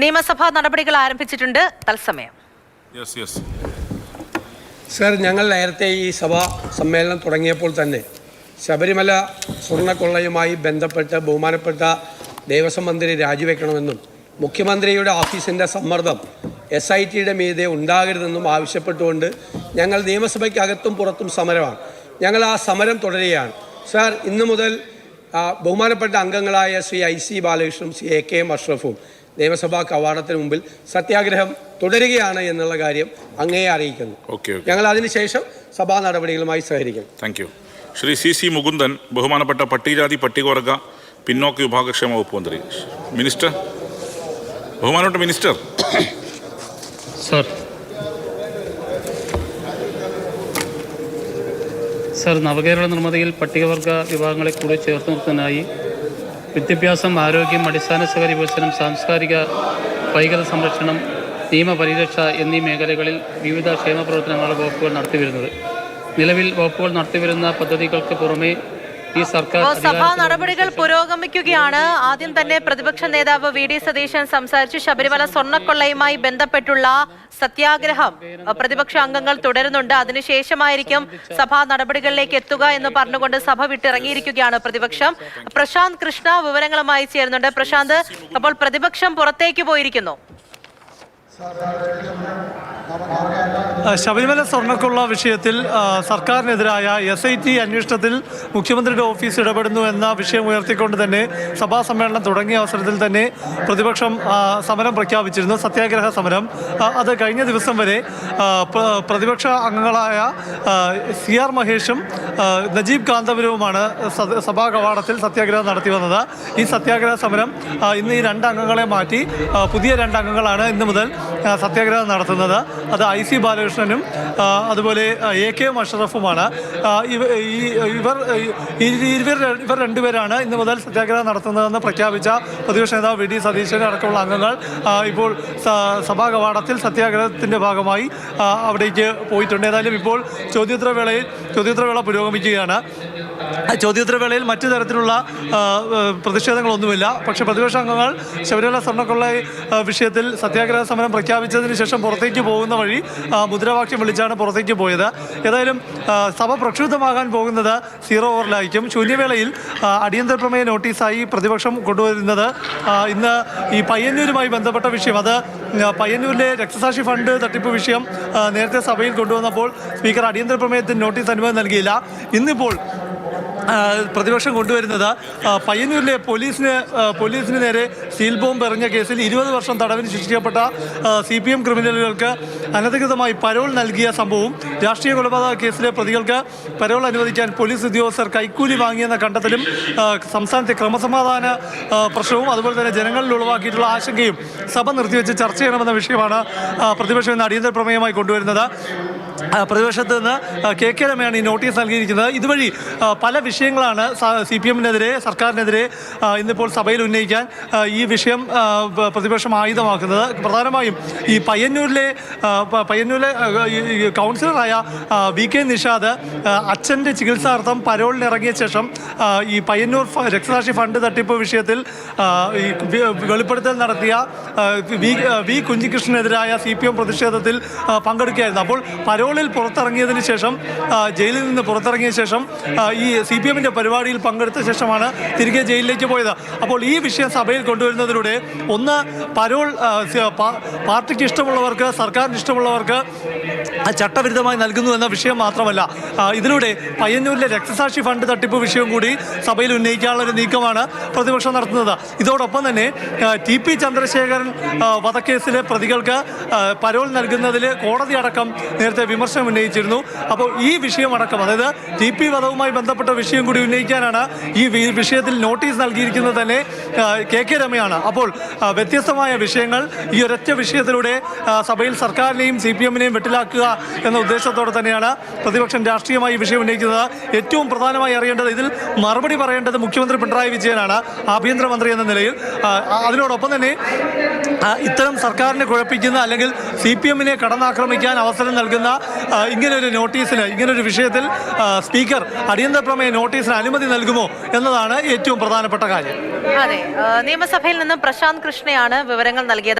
നിയമസഭാ നടപടികൾ ആരംഭിച്ചിട്ടുണ്ട്. തത്സമയം. യെസ് യെസ് സർ ഞങ്ങൾ നേരത്തെ ഈ സഭാ സമ്മേളനം തുടങ്ങിയപ്പോൾ തന്നെ ശബരിമല സ്വർണക്കൊള്ളയുമായി ബന്ധപ്പെട്ട് ബഹുമാനപ്പെട്ട ദേവസ്വം മന്ത്രി രാജിവെക്കണമെന്നും മുഖ്യമന്ത്രിയുടെ ഓഫീസിന്റെ സമ്മർദ്ദം എസ് ഐ ടിയുടെ മീതെ ഉണ്ടാകരുതെന്നും ആവശ്യപ്പെട്ടുകൊണ്ട് ഞങ്ങൾ നിയമസഭയ്ക്കകത്തും പുറത്തും സമരമാണ്. ഞങ്ങൾ ആ സമരം തുടരുകയാണ്. സാർ ഇന്നു മുതൽ ബഹുമാനപ്പെട്ട അംഗങ്ങളായ ശ്രീ ഐ സി ബാലകൃഷ്ണനും ശ്രീ എ കെ എം അഷ്റഫും നിയമസഭാ കവാടത്തിന് മുമ്പിൽ സത്യാഗ്രഹം തുടരുകയാണ് എന്നുള്ള കാര്യം അങ്ങയെ അറിയിക്കുന്നു. ഞങ്ങൾ അതിനുശേഷം സഭാ നടപടികളുമായി സഹകരിക്കും. Thank you Shri C C Mukundan ബഹുമാനപ്പെട്ട പട്ടികജാതി പട്ടികവർഗ പിന്നോക്ക വിഭാഗക്ഷേമ വകുപ്പ് മന്ത്രി. മിനിസ്റ്റർ ബഹുമാനപ്പെട്ട മിനിസ്റ്റർ. സർ സർ നവകേരള നിർമ്മിതിയിൽ പട്ടികവർഗ വിഭാഗങ്ങളെ കൂടി ചേർത്ത് നിർത്തുന്നതിനായി വിദ്യാഭ്യാസം ആരോഗ്യം അടിസ്ഥാന സൗകര്യ വികസനം സാംസ്കാരിക വൈകത സംരക്ഷണം നിയമപരിരക്ഷ എന്നീ മേഖലകളിൽ വിവിധ ക്ഷേമ പ്രവർത്തനങ്ങളാണ് വകുപ്പുകൾ നടത്തിവരുന്നത്. നിലവിൽ വകുപ്പുകൾ നടത്തിവരുന്ന പദ്ധതികൾക്ക് പുറമെ ഈ സർക്കാർ സഭാ നടപടികൾ പുരോഗമിക്കുകയാണ്. ആദ്യം തന്നെ പ്രതിപക്ഷ നേതാവ് വി ഡി സതീശൻ സംസാരിച്ചു. ശബരിമല സ്വർണക്കൊള്ളയുമായി ബന്ധപ്പെട്ടുള്ള സത്യാഗ്രഹം പ്രതിപക്ഷ അംഗങ്ങൾ തുടരുന്നുണ്ട്. അതിനുശേഷമായിരിക്കും സഭാ നടപടികളിലേക്ക് എത്തുക എന്ന് പറഞ്ഞുകൊണ്ട് സഭ വിട്ടിറങ്ങിയിരിക്കുകയാണ് പ്രതിപക്ഷം. പ്രശാന്ത് കൃഷ്ണ വിവരങ്ങളുമായി ചേരുന്നുണ്ട്. പ്രശാന്ത് അപ്പോൾ പ്രതിപക്ഷം പുറത്തേക്ക് പോയിരിക്കുന്നു. ശബരിമല സ്വർണക്കുള്ള വിഷയത്തിൽ സർക്കാരിനെതിരായ എസ് ഐ ടി അന്വേഷണത്തിൽ മുഖ്യമന്ത്രിയുടെ ഓഫീസ് ഇടപെടുന്നു എന്ന വിഷയം ഉയർത്തിക്കൊണ്ട് തന്നെ സഭാ സമ്മേളനം തുടങ്ങിയ അവസരത്തിൽ തന്നെ പ്രതിപക്ഷം സമരം പ്രഖ്യാപിച്ചിരുന്നു. സത്യാഗ്രഹ സമരം. അത് കഴിഞ്ഞ ദിവസം വരെ പ്രതിപക്ഷ അംഗങ്ങളായ സി ആർ മഹേഷും നജീബ് കാന്തപുരവുമാണ് സഭാ കവാടത്തിൽ സത്യാഗ്രഹം നടത്തി വന്നത്. ഈ സത്യാഗ്രഹ സമരം ഇന്ന് ഈ രണ്ട് അംഗങ്ങളെ മാറ്റി പുതിയ രണ്ട് അംഗങ്ങളാണ് ഇന്ന് മുതൽ സത്യാഗ്രഹം നടത്തുന്നത്. അത് ഐ സി ബാലകൃഷ്ണനും അതുപോലെ എ കെ ഈ- ഇവർ ഇവർ ഇവർ രണ്ടുപേരാണ് ഇന്ന് മുതൽ സത്യാഗ്രഹം നടത്തുന്നതെന്ന് പ്രഖ്യാപിച്ച പ്രതിപക്ഷ നേതാവ് വി ഡി സതീശൻ അടക്കമുള്ള അംഗങ്ങൾ. ഇപ്പോൾ സഭാ കവാടത്തിൽ സത്യാഗ്രഹത്തിന്റെ ഭാഗമായി അവിടേക്ക് പോയിട്ടുണ്ട്. ഏതായാലും ഇപ്പോൾ ചോദ്യോത്തരവേളയിൽ ചോദ്യോത്തരവേള പുരോഗമിക്കുകയാണ്. ചോദ്യോത്തരവേളയിൽ മറ്റു തരത്തിലുള്ള പ്രതിഷേധങ്ങളൊന്നുമില്ല. പക്ഷെ പ്രതിപക്ഷ അംഗങ്ങൾ ശബരിമല സ്വർണക്കൊള്ള വിഷയത്തിൽ സത്യാഗ്രഹ സമരം പ്രഖ്യാപിച്ചതിന് ശേഷം പുറത്തേക്ക് പോകുന്ന വഴി മുദ്രാവാക്യം വിളിച്ചാണ് പുറത്തേക്ക് പോയത്. ഏതായാലും സഭ പ്രക്ഷുബ്ധമാകാൻ പോകുന്നത് സീറോ ഓവറിലായിരിക്കും. ശൂന്യവേളയിൽ അടിയന്തര പ്രമേയ നോട്ടീസായി പ്രതിപക്ഷം കൊണ്ടുവരുന്നത് ഇന്ന് ഈ പയ്യന്നൂരുമായി ബന്ധപ്പെട്ട വിഷയം. അത് പയ്യന്നൂരിലെ രക്തസാക്ഷി ഫണ്ട് തട്ടിപ്പ് വിഷയം നേരത്തെ സഭയിൽ കൊണ്ടുവന്നപ്പോൾ സ്പീക്കർ അടിയന്തര പ്രമേയത്തിന് നോട്ടീസ് അനുമതി നൽകിയില്ല. ഇന്നിപ്പോൾ പ്രതിപക്ഷം കൊണ്ടുവരുന്നത്. പയ്യന്നൂരിലെ പോലീസിന് പോലീസിന് നേരെ സീൽ ബോംബ് എറിഞ്ഞ കേസിൽ ഇരുപത് വർഷം തടവിന് ശിക്ഷിക്കപ്പെട്ട സി പി എം ക്രിമിനലുകൾക്ക് അനധികൃതമായി പരോൾ നൽകിയ സംഭവവും രാഷ്ട്രീയ കൊലപാതക കേസിലെ പ്രതികൾക്ക് പരോൾ അനുവദിക്കാൻ പോലീസ് ഉദ്യോഗസ്ഥർ കൈക്കൂലി വാങ്ങിയെന്ന കണ്ടെത്തലും സംസ്ഥാനത്തെ ക്രമസമാധാന പ്രശ്നവും അതുപോലെ തന്നെ ജനങ്ങളിൽ ഉളവാക്കിയിട്ടുള്ള ആശങ്കയും സഭ നിർത്തിവെച്ച് ചർച്ച ചെയ്യണമെന്ന വിഷയമാണ് പ്രതിപക്ഷം ഇന്ന് അടിയന്തര പ്രമേയമായി കൊണ്ടുവരുന്നത്. പ്രതിപക്ഷത്ത് നിന്ന് കെ കെ രമയാണ് ഈ നോട്ടീസ് നൽകിയിരിക്കുന്നത്. ഇതുവഴി പല പല വിഷയങ്ങളാണ് സി പി എമ്മിനെതിരെ സർക്കാരിനെതിരെ ഇന്നിപ്പോൾ സഭയിൽ ഉന്നയിക്കാൻ ഈ വിഷയം പ്രതിപക്ഷം ആയുധമാക്കുന്നത്. പ്രധാനമായും ഈ പയ്യന്നൂരിലെ പയ്യന്നൂരിലെ കൗൺസിലറായ വി കെ നിഷാദ് അച്ഛന്റെ ചികിത്സാർത്ഥം പരോളിനിറങ്ങിയ ശേഷം ഈ പയ്യന്നൂർ രക്തസാക്ഷി ഫണ്ട് തട്ടിപ്പ് വിഷയത്തിൽ ഈ വെളിപ്പെടുത്തൽ നടത്തിയ വി വി കുഞ്ഞികൃഷ്ണനെതിരായ സി പി എം പ്രതിഷേധത്തിൽ പങ്കെടുക്കുകയായിരുന്നു. അപ്പോൾ പരോളിൽ പുറത്തിറങ്ങിയതിന് ശേഷം ജയിലിൽ നിന്ന് പുറത്തിറങ്ങിയ ശേഷം ഈ സി പി എമ്മിന്റെ പരിപാടിയിൽ പങ്കെടുത്ത ശേഷമാണ് തിരികെ ജയിലിലേക്ക് പോയത്. അപ്പോൾ ഈ വിഷയം സഭയിൽ കൊണ്ടുവരുന്നതിലൂടെ ഒന്ന് പരോൾ പാർട്ടിക്ക് ഇഷ്ടമുള്ളവർക്ക് സർക്കാരിന് ഇഷ്ടമുള്ളവർക്ക് ചട്ടവിരുദ്ധമായി നൽകുന്നു എന്ന വിഷയം മാത്രമല്ല ഇതിലൂടെ പയ്യന്നൂരിലെ രക്തസാക്ഷി ഫണ്ട് തട്ടിപ്പ് വിഷയം കൂടി സഭയിൽ ഉന്നയിക്കാനുള്ള ഒരു നീക്കമാണ് പ്രതിപക്ഷം നടത്തുന്നത്. ഇതോടൊപ്പം തന്നെ ടി പി ചന്ദ്രശേഖരൻ വധക്കേസിലെ പ്രതികൾക്ക് പരോൾ നൽകുന്നതിൽ കോടതി അടക്കം നേരത്തെ വിമർശനം ഉന്നയിച്ചിരുന്നു. അപ്പോൾ ഈ വിഷയം അടക്കം അതായത് ടി പി വധവുമായി ബന്ധപ്പെട്ട വിഷയം കൂടി ഉന്നയിക്കാനാണ് ഈ വിഷയത്തിൽ നോട്ടീസ് നൽകിയിരിക്കുന്നത് തന്നെ കെ കെ രമയാണ്. അപ്പോൾ വ്യത്യസ്തമായ വിഷയങ്ങൾ ഈ ഒരൊറ്റ വിഷയത്തിലൂടെ സഭയിൽ സർക്കാരിനെയും സി പി എമ്മിനെയും വെട്ടിലാക്കുക എന്ന ഉദ്ദേശത്തോടെ തന്നെയാണ് പ്രതിപക്ഷം രാഷ്ട്രീയമായി ഈ വിഷയം ഉന്നയിക്കുന്നത്. ഏറ്റവും പ്രധാനമായി അറിയേണ്ടത് ഇതിൽ മറുപടി പറയേണ്ടത് മുഖ്യമന്ത്രി പിണറായി വിജയനാണ് ആഭ്യന്തരമന്ത്രി എന്ന നിലയിൽ. അതിനോടൊപ്പം തന്നെ ഇത്തരം സർക്കാരിനെ കുഴപ്പിക്കുന്ന അല്ലെങ്കിൽ സി പി എമ്മിനെ കടന്നാക്രമിക്കാൻ അവസരം നൽകുന്ന ഇങ്ങനൊരു നോട്ടീസിന് ഇങ്ങനൊരു വിഷയത്തിൽ സ്പീക്കർ അടിയന്തര പ്രമേയ നോട്ടീസിന് അനുമതി നൽകുമോ എന്നതാണ് ഏറ്റവും പ്രധാനപ്പെട്ട കാര്യം. അതെ നിയമസഭയിൽ നിന്നും പ്രശാന്ത് കൃഷ്ണയാണ് വിവരങ്ങൾ നൽകിയത്.